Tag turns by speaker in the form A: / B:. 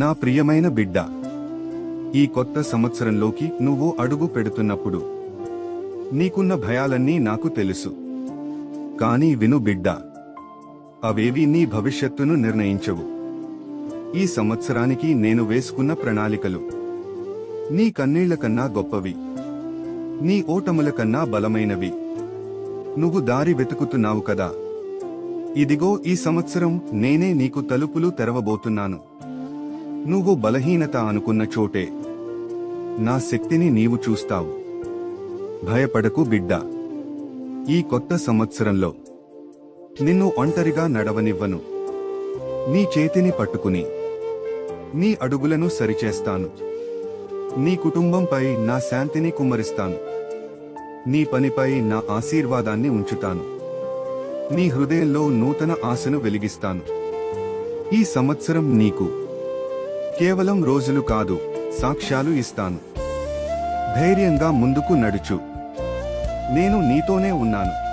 A: నా ప్రియమైన బిడ్డ ఈ కొత్త సంవత్సరంలోకి నువ్వు అడుగు పెడుతున్నప్పుడు నీకున్న భయాలన్నీ నాకు తెలుసు. కానీ విను బిడ్డ అవేవి నీ భవిష్యత్తును నిర్ణయించవు. ఈ సంవత్సరానికి నేను వేసుకున్న ప్రణాళికలు నీ కన్నీళ్ళ కన్నా గొప్పవి నీ ఓటముల కన్నా బలమైనవి. నువ్వు దారి వెతుకుతున్నావు కదా. ఇదిగో ఈ సంవత్సరం నేనే నీకు తలుపులు తెరవబోతున్నాను. నువ్వు బలహీనత అనుకున్న చోటే నా శక్తిని నీవు చూస్తావు. భయపడకు బిడ్డ. ఈ కొత్త సంవత్సరంలో నిన్ను ఒంటరిగా నడవనివ్వను. నీ చేతిని పట్టుకుని నీ అడుగులను సరిచేస్తాను. నీ కుటుంబంపై నా శాంతిని కుమ్మరిస్తాను. నీ పనిపై నా ఆశీర్వాదాన్ని ఉంచుతాను. నీ హృదయంలో నూతన ఆశను వెలిగిస్తాను. ఈ సంవత్సరం నీకు కేవలం రోజులు కాదు సాక్ష్యాలు ఇస్తాను. ధైర్యంగా ముందుకు నడుచు. నేను నీతోనే ఉన్నాను.